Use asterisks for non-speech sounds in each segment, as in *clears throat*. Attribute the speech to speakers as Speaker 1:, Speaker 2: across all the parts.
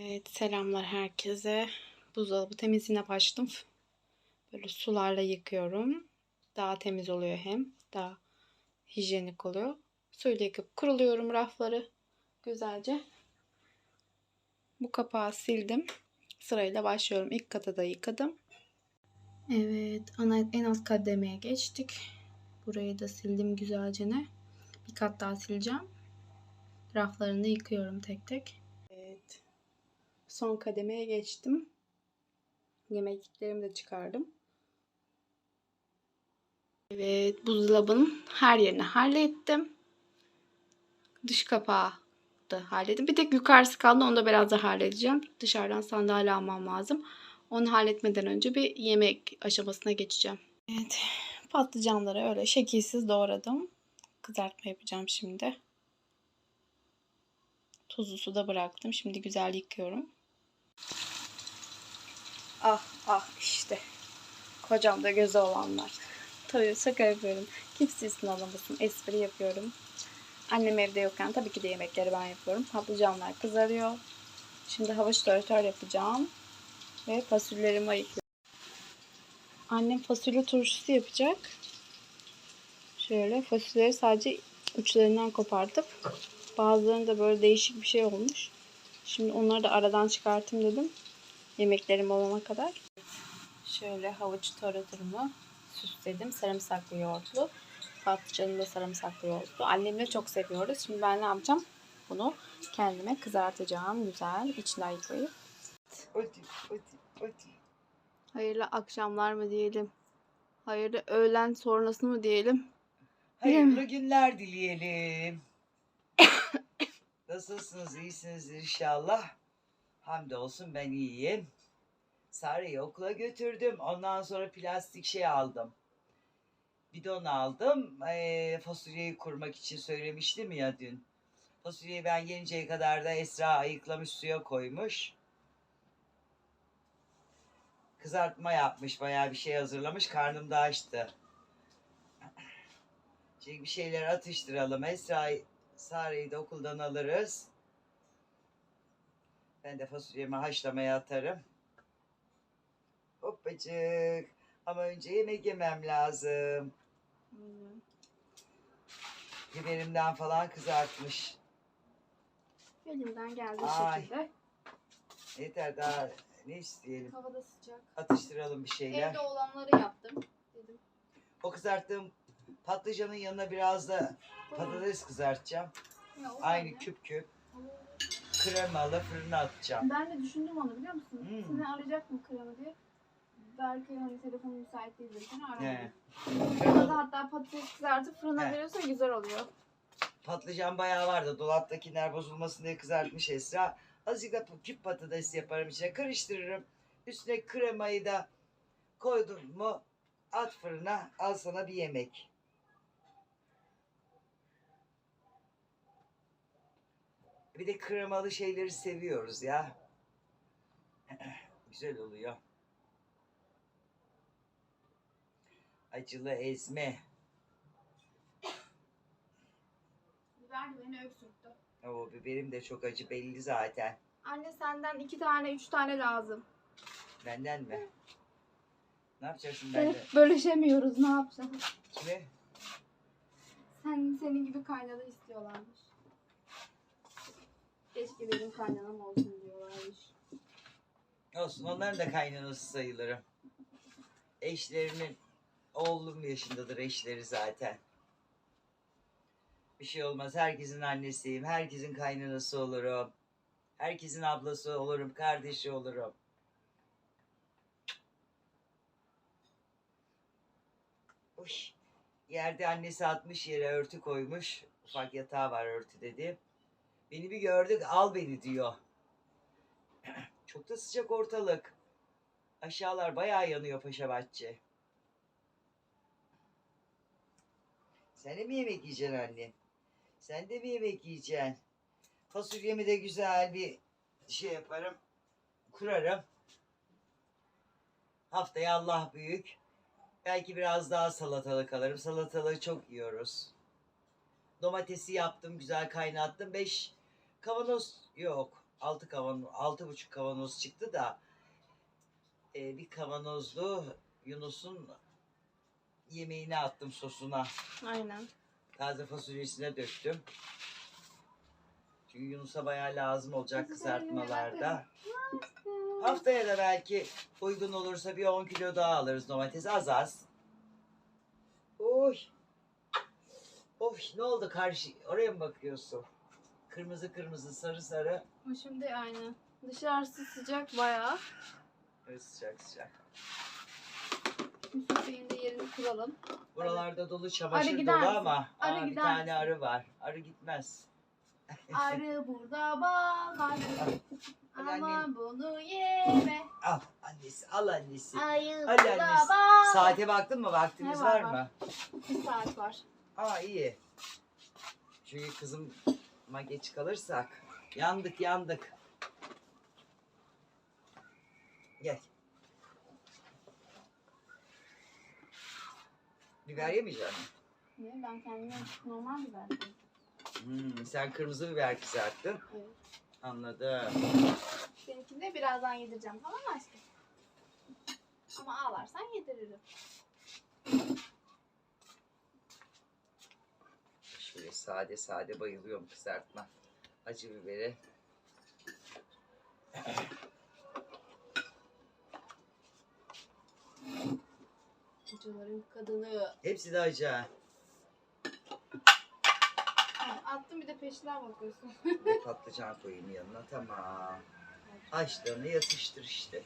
Speaker 1: Evet, selamlar herkese. Buzdolabı temizliğine başladım. Böyle sularla yıkıyorum. Daha temiz oluyor hem. Daha hijyenik oluyor. Suyla yıkıp kuruluyorum rafları. Güzelce. Bu kapağı sildim. Sırayla başlıyorum. İlk katı da yıkadım. Evet, ana, en alt kademeye geçtik. Burayı da sildim güzelce. Bir kat daha sileceğim. Raflarını yıkıyorum tek tek. Son kademeye geçtim. Yemekliklerimi de çıkardım. Evet, buzdolabının her yerini hallettim. Dış kapağı da hallettim. Bir tek yukarısı kaldı. Onu da biraz daha halledeceğim. Dışarıdan sandalye almam lazım. Onu halletmeden önce bir yemek aşamasına geçeceğim. Evet, patlıcanları öyle şekilsiz doğradım. Kızartma yapacağım şimdi. Tuzlu suda bıraktım. Şimdi güzel yıkıyorum. Ah ah işte. Kocam da gözü olanlar. Tabii şaka yapıyorum. Kimse anlamasın. Espri yapıyorum. Annem evde yokken tabii ki de yemekleri ben yapıyorum. Patlıcanlar kızarıyor. Şimdi havuç tarator yapacağım. Ve fasulyelerimi ayıklıyorum. Annem fasulye turşusu yapacak. Şöyle fasulyeleri sadece uçlarından kopartıp bazılarında böyle değişik bir şey olmuş. Şimdi onları da aradan çıkartayım dedim. Yemeklerim olana kadar. Şöyle havuç taratorumu süsledim. Sarımsaklı yoğurtlu. Patlıcanı da sarımsaklı yoğurtlu. Annemle çok seviyoruz. Şimdi ben ne yapacağım? Bunu kendime kızartacağım. Güzel. içine ayıklayıp. Hayırlı akşamlar mı diyelim? Hayırlı öğlen sonrası mı diyelim?
Speaker 2: Hayırlı günler dileyelim. Nasılsınız? İyisinizdir inşallah. Hamdolsun ben iyiyim. Sarı'yı okula götürdüm. Ondan sonra plastik şey aldım. Bidon aldım. Ee, fasulyeyi kurmak için söylemiştim ya dün. Fasulyeyi ben gelinceye kadar da Esra ayıklamış suya koymuş. Kızartma yapmış. Bayağı bir şey hazırlamış. Karnım da açtı. Şimdi bir şeyler atıştıralım. Esra Sare'yi de okuldan alırız. Ben de fasulyemi haşlamaya atarım. Hoppacık. Ama önce yemek yemem lazım. Biberimden falan kızartmış.
Speaker 1: Elimden geldiği
Speaker 2: Ay.
Speaker 1: şekilde.
Speaker 2: Yeter daha ne isteyelim.
Speaker 1: Havada sıcak.
Speaker 2: Atıştıralım bir şeyler.
Speaker 1: Evde olanları yaptım. Dedim.
Speaker 2: O kızarttığım patlıcanın yanına biraz da patates kızartacağım.
Speaker 1: Ya,
Speaker 2: Aynı küp küp. Kremalı fırına atacağım.
Speaker 1: Ben de düşündüm onu biliyor musun?
Speaker 2: Hmm.
Speaker 1: Seni arayacak mı krema diye. Belki hani telefonu müsait değildir. Seni.
Speaker 2: He.
Speaker 1: Orada
Speaker 2: Kremalı
Speaker 1: hatta patates kızartıp fırına
Speaker 2: He.
Speaker 1: veriyorsa güzel oluyor.
Speaker 2: patlıcan bayağı vardı. Dolaptakiler bozulmasın diye kızartmış Esra. Azıcık da küp patates yaparım içine. Karıştırırım. Üstüne kremayı da koydum mu at fırına al sana bir yemek. Bir de kremalı şeyleri seviyoruz ya. *clears throat* Güzel oluyor. Acılı ezme.
Speaker 1: Biber de beni öksürttü.
Speaker 2: O biberim de çok acı belli zaten.
Speaker 1: Anne senden iki tane, üç tane lazım.
Speaker 2: Benden mi? Ne yapacaksın benden?
Speaker 1: bölüşemiyoruz. Ne yapacağız?
Speaker 2: Kimi?
Speaker 1: Sen, senin gibi kaynana istiyorlarmış. Keşke benim kaynanam olsun diyorlarmış.
Speaker 2: Olsun onların da kaynanası sayılırım. Eşlerinin oğlum yaşındadır eşleri zaten. Bir şey olmaz. Herkesin annesiyim. Herkesin kaynanası olurum. Herkesin ablası olurum. Kardeşi olurum. Uy. Yerde annesi atmış yere örtü koymuş. Ufak yatağı var örtü dedi. Beni bir gördük al beni diyor. *clears throat* Çok da sıcak ortalık. Aşağılar bayağı yanıyor Paşa Bahçe. Sen de mi yemek yiyeceksin anne? Sen de mi yemek yiyeceksin? Fasulyemi de güzel bir şey yaparım. Kurarım. Haftaya Allah büyük. Belki biraz daha salatalık alırım. Salatalığı çok yiyoruz. Domatesi yaptım, güzel kaynattım. Beş kavanoz yok. altı kavanoz, altı buçuk kavanoz çıktı da e, bir kavanozlu Yunus'un yemeğini attım sosuna.
Speaker 1: Aynen.
Speaker 2: Taze fasulyesine döktüm. Çünkü Yunus'a bayağı lazım olacak kızartmalarda. Haftaya da belki uygun olursa bir 10 kilo daha alırız domates az az. Oy. Oy ne oldu karşı oraya mı bakıyorsun? Kırmızı kırmızı sarı sarı.
Speaker 1: O şimdi aynı. Dışarısı sıcak bayağı.
Speaker 2: Evet sıcak sıcak.
Speaker 1: Yusuf Bey'in de yerini kuralım.
Speaker 2: Buralarda dolu çamaşır
Speaker 1: gider
Speaker 2: dolu ama
Speaker 1: Arı
Speaker 2: aa, bir tane arı var. Arı gitmez. *laughs*
Speaker 1: Arı burada bal var.
Speaker 2: Hadi
Speaker 1: Ama bunu yeme.
Speaker 2: Al annesi al annesi.
Speaker 1: Arı
Speaker 2: Hadi
Speaker 1: burada
Speaker 2: annesi. Saate baktın mı? Vaktimiz
Speaker 1: Ne
Speaker 2: var,
Speaker 1: var, var.
Speaker 2: mı?
Speaker 1: Bir saat var.
Speaker 2: Aa iyi. Çünkü kızıma geç kalırsak yandık yandık. Gel. Biber yemeyecek misin?
Speaker 1: Ne? Ben kendime normal biber koydum.
Speaker 2: Hmm, sen kırmızı biber kızarttın.
Speaker 1: Evet.
Speaker 2: Anladım.
Speaker 1: Seninkini de birazdan yedireceğim tamam mı aşkım? Ama ağlarsan yediririm.
Speaker 2: Şöyle sade sade bayılıyorum kızartma. Acı biberi.
Speaker 1: Acıların kadını.
Speaker 2: Hepsi de acı. ha.
Speaker 1: Ha, attım bir de peşinden bakıyorsun.
Speaker 2: Bir patlıcan koyayım yanına. Tamam. Açtığını yatıştır işte.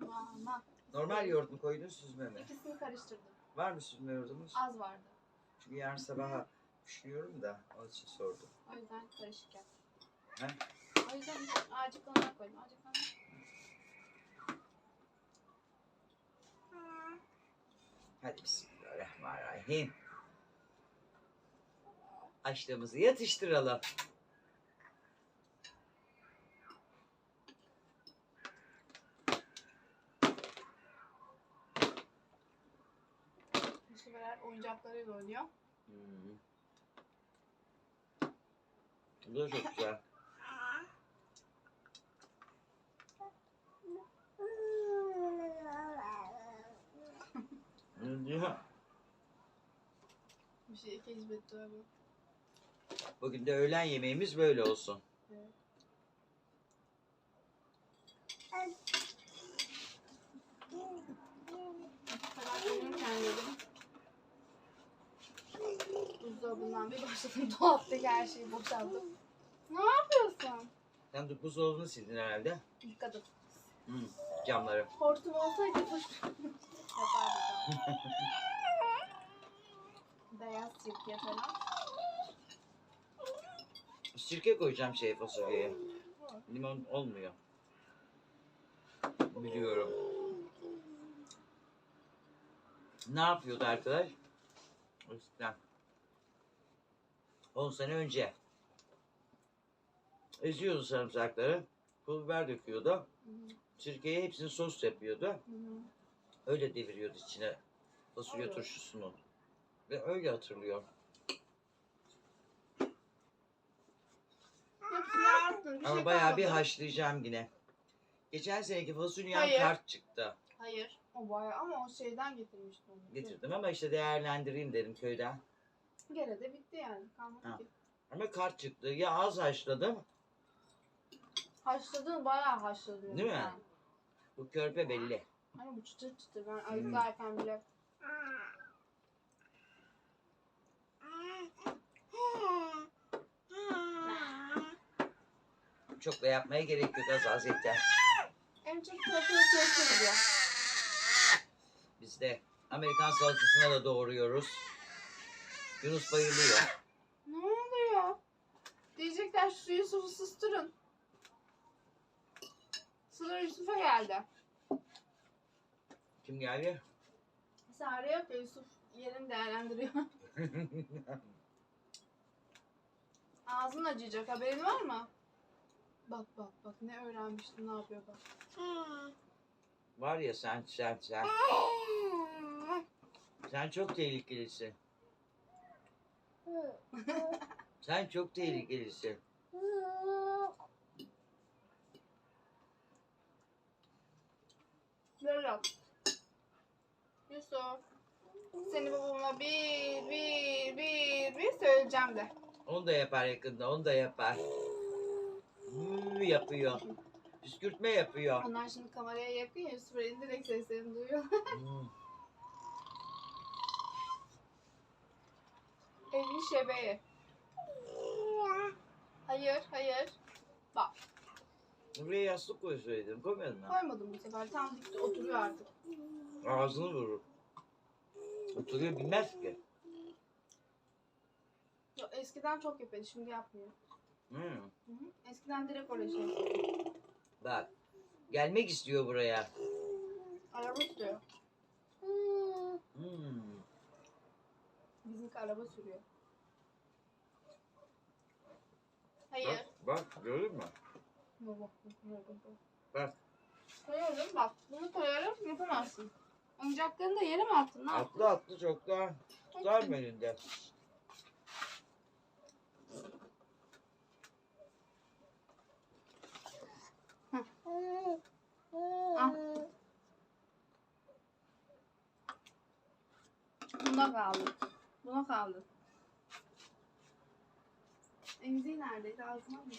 Speaker 1: Aman.
Speaker 2: Normal yoğurt mu koydun süzme mi?
Speaker 1: İkisini karıştırdım.
Speaker 2: Var mı süzme yoğurdumuz?
Speaker 1: Az vardı.
Speaker 2: Çünkü yarın sabaha düşünüyorum da onun için sordum.
Speaker 1: O yüzden karışık yaptım.
Speaker 2: He?
Speaker 1: O yüzden azıcık ona koydum. Azıcık ona.
Speaker 2: Hadi bismillahirrahmanirrahim. Açlığımızı yatıştıralım.
Speaker 1: Bu sefer oyuncaklarıyla oynuyor.
Speaker 2: Hmm. Bu da çok güzel. *laughs* Ne diyor?
Speaker 1: Bir şey keşfetti abi.
Speaker 2: Bugün de öğlen yemeğimiz böyle olsun.
Speaker 1: Evet. Sabah dönürken dedim. Buzdolabından bir başladım. *laughs* Dolaptaki her şeyi boşaldım. Ne yapıyorsun?
Speaker 2: Sen de buzdolabını sildin herhalde.
Speaker 1: Yıkadım.
Speaker 2: Hmm, camları.
Speaker 1: Hortum olsaydı. Yapardım. *laughs* Beyaz sirke falan.
Speaker 2: Sirke koyacağım şey fasulyeye. Limon olmuyor. Biliyorum. Ne yapıyordu arkadaş? Eskiden. 10 sene önce. Eziyordu sarımsakları. Pul biber döküyordu.
Speaker 1: Hı
Speaker 2: Sirkeye hepsini sos yapıyordu.
Speaker 1: hı.
Speaker 2: Öyle deviriyordu içine fasulye
Speaker 1: Evet.
Speaker 2: turşusunu. Ve öyle hatırlıyorum.
Speaker 1: Bir
Speaker 2: Ama
Speaker 1: şey
Speaker 2: bayağı bir haşlayacağım yine. Geçen seneki fasulyem
Speaker 1: Hayır.
Speaker 2: kart çıktı.
Speaker 1: Hayır. O bayağı ama o şeyden getirmişti onu.
Speaker 2: Getirdim ama işte değerlendireyim dedim köyden.
Speaker 1: Gene de bitti yani. Kalmadı
Speaker 2: Ha.
Speaker 1: ki.
Speaker 2: Ama kart çıktı. Ya az haşladım.
Speaker 1: Haşladın bayağı haşladın.
Speaker 2: Değil mi?
Speaker 1: sen.
Speaker 2: Bu körpe belli.
Speaker 1: Hani bu çıtır çıtır. Ben
Speaker 2: Hmm.
Speaker 1: ayıklarken bile.
Speaker 2: Çok da yapmaya gerek yok az az yeter.
Speaker 1: En çok trafiğe sesli gidiyor.
Speaker 2: Biz de Amerikan salatasına da doğruyoruz. Yunus bayılıyor.
Speaker 1: Ne oluyor? Diyecekler şu Yusuf'u susturun. Sıra Yusuf'a geldi.
Speaker 2: Kim geldi?
Speaker 1: Sare yok ya Yusuf yerini değerlendiriyor. *laughs* Ağzın acıyacak haberin var mı? Bak bak bak ne öğrenmiştin ne yapıyor bak.
Speaker 2: Var ya sen sen sen. *laughs* Sen çok tehlikelisin. *laughs* Sen çok tehlikelisin.
Speaker 1: Berat. Yusuf. Seni babama bir bir bir bir söyleyeceğim de.
Speaker 2: Onu da yapar yakında, onu da yapar. Yapıyor. Püskürtme yapıyor.
Speaker 1: Onlar şimdi kameraya yakın ya Yusuf Bey'in direkt seslerini duyuyor. *laughs*
Speaker 2: Hmm.
Speaker 1: Evin şebeği. Hayır, hayır. Bak,
Speaker 2: Buraya yastık koy söyledim. Koymadın mı?
Speaker 1: koymadım bu sefer. Tam dikti, oturuyor artık.
Speaker 2: Ağzını vurur. Oturuyor bilmez ki.
Speaker 1: Ya, eskiden çok yapıyordu, şimdi yapmıyor.
Speaker 2: Hmm.
Speaker 1: Hı hı. Eskiden direkt oraya şey yapıyordu.
Speaker 2: Bak. Gelmek istiyor buraya.
Speaker 1: Araba sürüyor.
Speaker 2: Hmm.
Speaker 1: Bizimki araba sürüyor. Hayır.
Speaker 2: Bak, bak gördün mü?
Speaker 1: Baba,
Speaker 2: Bak.
Speaker 1: Koyarım bak. Bunu koyarım yapamazsın. Oyuncaklarını da yere mi attın? Ne yaptın?
Speaker 2: Atlı atlı çoktan. Tutar mı elinde?
Speaker 1: Al. Buna kaldı. Buna kaldı. Emziği neredeydi? Ağzına mı?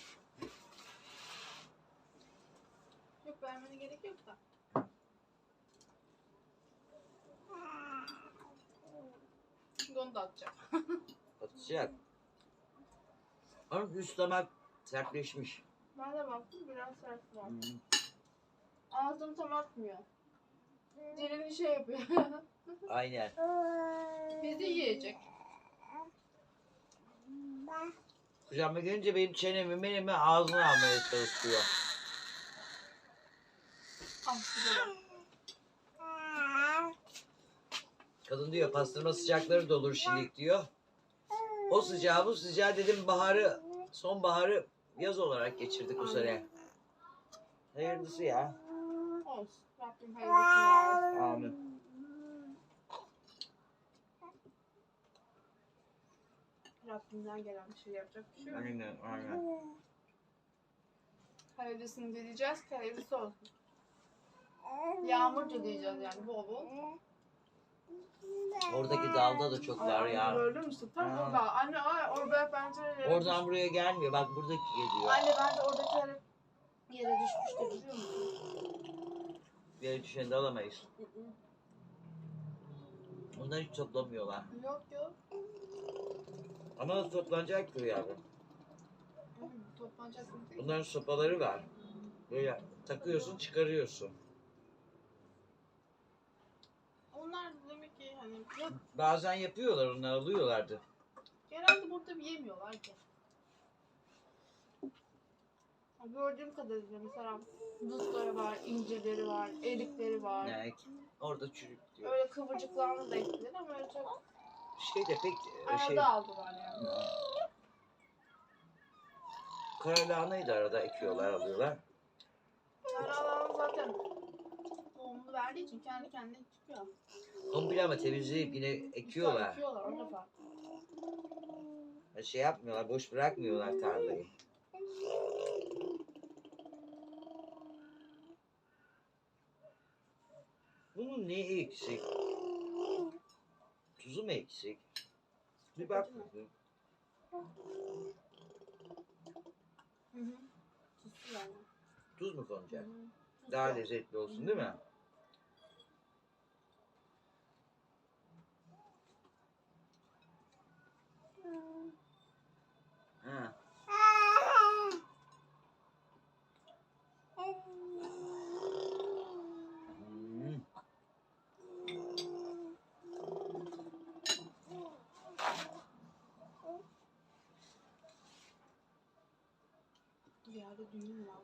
Speaker 1: Yok vermene gerek yok da. Şimdi onu da atacak. *laughs*
Speaker 2: Atacak. Ama üst damak sertleşmiş.
Speaker 1: Ben de baktım biraz sert var.
Speaker 2: Hmm.
Speaker 1: Ağzını tam atmıyor. Dilini şey yapıyor. *laughs*
Speaker 2: Aynen.
Speaker 1: Bizi yiyecek.
Speaker 2: Kucağıma gelince benim çenemi menemi ağzına almaya çalışıyor.
Speaker 1: Güzel.
Speaker 2: Kadın diyor pastırma sıcakları da olur şimdilik diyor. O sıcağı bu sıcağı dedim baharı sonbaharı yaz olarak geçirdik bu sene. Hayırlısı ya.
Speaker 1: Olsun. Rabbim versin.
Speaker 2: Amin.
Speaker 1: Rabbimden gelen bir şey yapacak bir şey yok.
Speaker 2: Aynen aynen.
Speaker 1: Hayırlısını dileyeceğiz ki hayırlısı olsun. Yağmur dileyeceğiz yani bol bol.
Speaker 2: Oradaki dalda da çok var
Speaker 1: Ay,
Speaker 2: ya.
Speaker 1: Gördün mü? Tam
Speaker 2: Ha.
Speaker 1: orada. Anne ay orada pencerelere
Speaker 2: Oradan buraya gelmiyor. Bak buradaki geliyor.
Speaker 1: Anne bence oradakiler hep yere düşmüştür biliyor musun?
Speaker 2: Bir yere düşeni de alamayız. Bunları hiç toplamıyorlar.
Speaker 1: Yok yok.
Speaker 2: Ama nasıl toplanacak ki?
Speaker 1: Hı, Toplanacak mı değil?
Speaker 2: Bunların sopaları var. Böyle takıyorsun çıkarıyorsun.
Speaker 1: Onlar demek ki hani yok
Speaker 2: Bazen yapıyorlar onlar alıyorlardı.
Speaker 1: Genelde burada yemiyorlar ki. Gördüğüm kadarıyla mesela dutları var, incirleri var, erikleri var.
Speaker 2: Yani orada çürük diyor.
Speaker 1: Öyle kıvırcıklarını da ektiler ama öyle çok
Speaker 2: Şey de pek e, şey.
Speaker 1: arada aldılar yani.
Speaker 2: Karalahanayı da arada ekiyorlar alıyorlar.
Speaker 1: Karalan zaten tohumunu verdiği için kendi kendine çıkıyor.
Speaker 2: Komple ama temizleyip yine ekiyorlar.
Speaker 1: Ekiyorlar o da farklı.
Speaker 2: Şey yapmıyorlar boş bırakmıyorlar tarlayı. Bunun neyi eksik? Tuzu mu eksik? Bir bak. bakayım.
Speaker 1: Hı hı. Tuzlu yani.
Speaker 2: Tuz mu konacak?
Speaker 1: hı.
Speaker 2: Daha lezzetli olsun değil mi? Ha.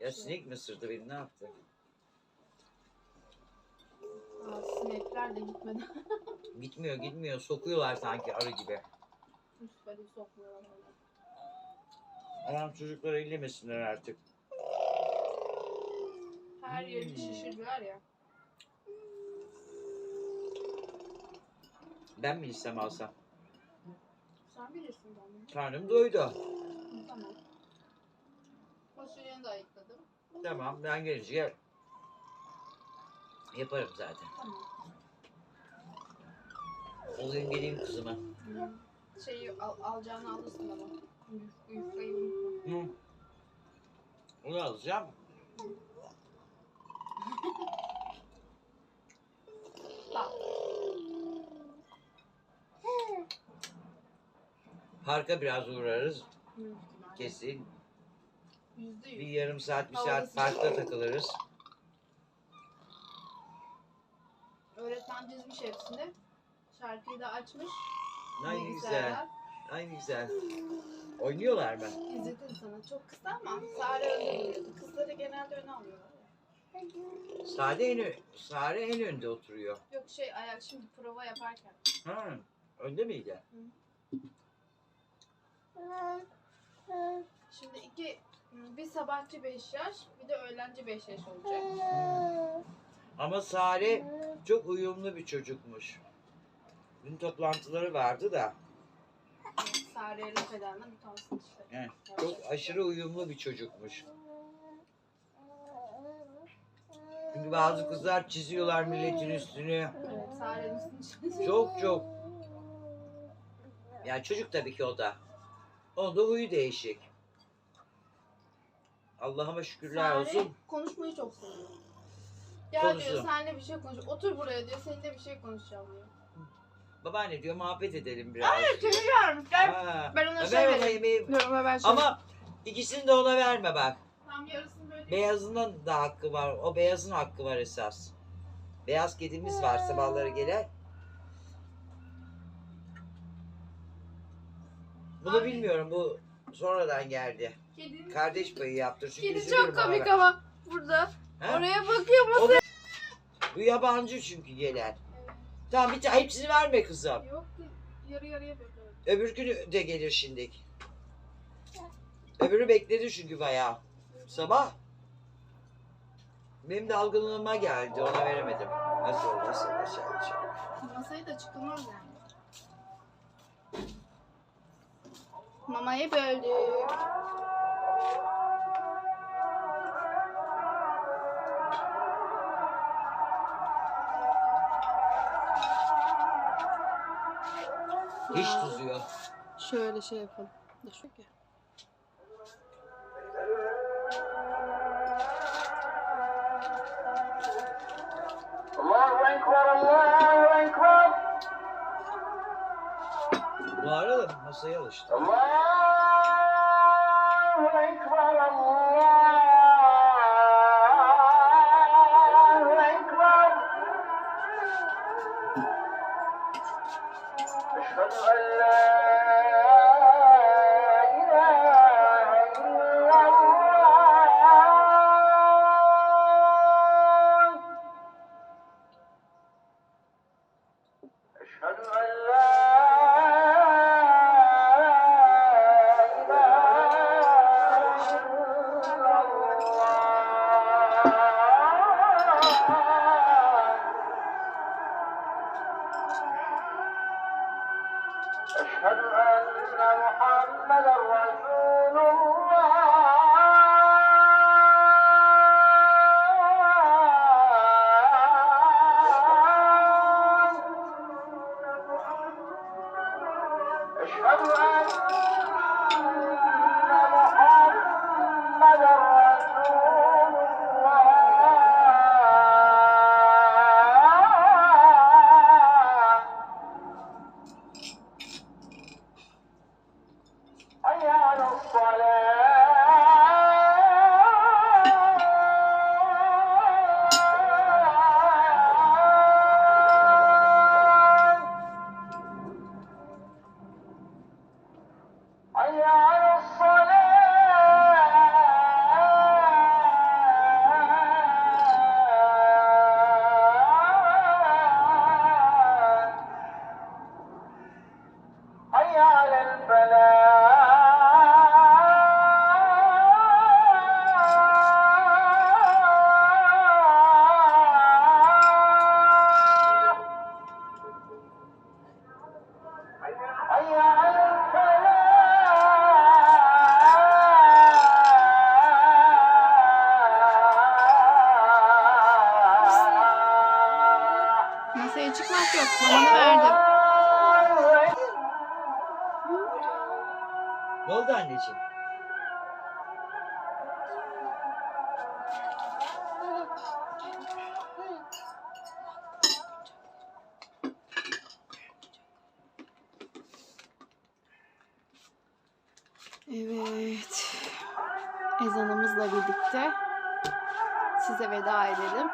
Speaker 2: Ya sinek mi ısırdı beni ne yaptı?
Speaker 1: Aa, sinekler de gitmedi. *laughs*
Speaker 2: Gitmiyor gitmiyor sokuyorlar sanki arı gibi.
Speaker 1: Üstleri sokmuyorlar.
Speaker 2: Aman çocukları ellemesinler artık.
Speaker 1: Her yerini
Speaker 2: Hmm.
Speaker 1: şişirdiler ya.
Speaker 2: Ben mi istem alsam?
Speaker 1: Sen bilirsin bana.
Speaker 2: Karnım doydu.
Speaker 1: Tamam. Fasulyeni de ayıkladım.
Speaker 2: Tamam ben gelince yaparım zaten.
Speaker 1: Tamam.
Speaker 2: O gün geleyim kızıma.
Speaker 1: Şeyi al, alacağını alırsın ama. Yuf- Yufkayı unutma.
Speaker 2: Hı. Onu alacağım.
Speaker 1: Bak.
Speaker 2: Parka biraz uğrarız. Kesin.
Speaker 1: Yüzde
Speaker 2: Bir
Speaker 1: yüz.
Speaker 2: yarım saat, bir saat
Speaker 1: sıcak.
Speaker 2: parkta takılırız.
Speaker 1: Öğretmen dizmiş hepsini. Şarkıyı da açmış.
Speaker 2: Ne güzel.
Speaker 1: Bilgisayardan.
Speaker 2: Ay ne güzel. Oynuyorlar mı?
Speaker 1: İzledim sana. Çok kısa ama Sare önde duruyordu. Kızları genelde öne alıyorlar.
Speaker 2: Sade en, ö- Sare en önde oturuyor.
Speaker 1: Yok şey ayak şimdi prova yaparken.
Speaker 2: Ha, önde miydi?
Speaker 1: Şimdi iki bir sabahçı 5 yaş bir de öğlenci 5 yaş olacak.
Speaker 2: Ama Sare çok uyumlu bir çocukmuş. Dün toplantıları vardı da
Speaker 1: Sare'ye laf edenler utansın işte.
Speaker 2: Evet, çok aşırı uyumlu bir çocukmuş. Çünkü bazı kızlar çiziyorlar milletin üstünü.
Speaker 1: Evet Sare'nin üstünde.
Speaker 2: Çok çok. Yani çocuk tabii ki o da. Onun da huyu değişik. Allah'ıma şükürler
Speaker 1: Sare
Speaker 2: olsun.
Speaker 1: konuşmayı çok seviyor. Gel diyor seninle bir şey konuş. Otur buraya diyor seninle bir şey konuşacağım diyor.
Speaker 2: Babaanne diyor muhabbet edelim biraz.
Speaker 1: Hayır kimi görmüş gel.
Speaker 2: Ha.
Speaker 1: Ben ona şey
Speaker 2: ver ona
Speaker 1: vereyim.
Speaker 2: yemeği.
Speaker 1: Dur ona ben şey
Speaker 2: Ama ikisini de ona verme bak.
Speaker 1: Tam yarısını böyle
Speaker 2: Beyazının da hakkı var. O beyazın hakkı var esas. Beyaz kedimiz var sabahları gelen. Bunu
Speaker 1: Abi.
Speaker 2: bilmiyorum. Bu sonradan geldi.
Speaker 1: Kedinin
Speaker 2: Kardeş payı yaptır. Çünkü
Speaker 1: Kedi
Speaker 2: üzülürüm
Speaker 1: çok komik
Speaker 2: ben.
Speaker 1: ama burada.
Speaker 2: Ha?
Speaker 1: Oraya bakıyor
Speaker 2: O da- Bu yabancı çünkü gelen. Tamam bir tane hepsini verme kızım.
Speaker 1: Yok yarı yarıya bakıyorum.
Speaker 2: Öbür günü de gelir şimdi. Öbürü bekledi çünkü bayağı. Sabah. Benim de algınlığıma geldi. Ona veremedim. Nasıl olursa aşağı aşağı.
Speaker 1: Masayı da çıkılmaz yani. Mamayı böldük.
Speaker 2: Hiç tuzu yok.
Speaker 1: Şöyle şey yapalım. Dur şöyle.
Speaker 2: Bu arada masaya alıştı.
Speaker 3: أشهد أن على الفلاح.
Speaker 1: Ezanımızla birlikte size veda edelim.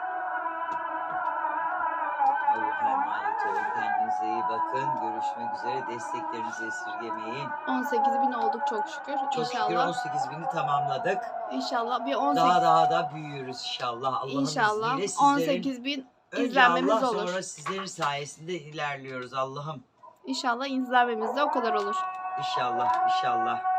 Speaker 2: Allah'a emanet olun. Kendinize iyi bakın. Görüşmek üzere. Desteklerinizi esirgemeyin.
Speaker 1: 18 bin olduk çok şükür.
Speaker 2: Çok şükür
Speaker 1: inşallah.
Speaker 2: 18 bini tamamladık.
Speaker 1: İnşallah bir 18
Speaker 2: Daha daha da büyüyoruz inşallah. Allah'ın
Speaker 1: inşallah
Speaker 2: izniyle sizlerin
Speaker 1: 18 bin
Speaker 2: önce
Speaker 1: izlenmemiz
Speaker 2: Allah
Speaker 1: olur.
Speaker 2: sonra sizlerin sayesinde ilerliyoruz Allah'ım.
Speaker 1: İnşallah izlenmemiz de o kadar olur.
Speaker 2: İnşallah inşallah.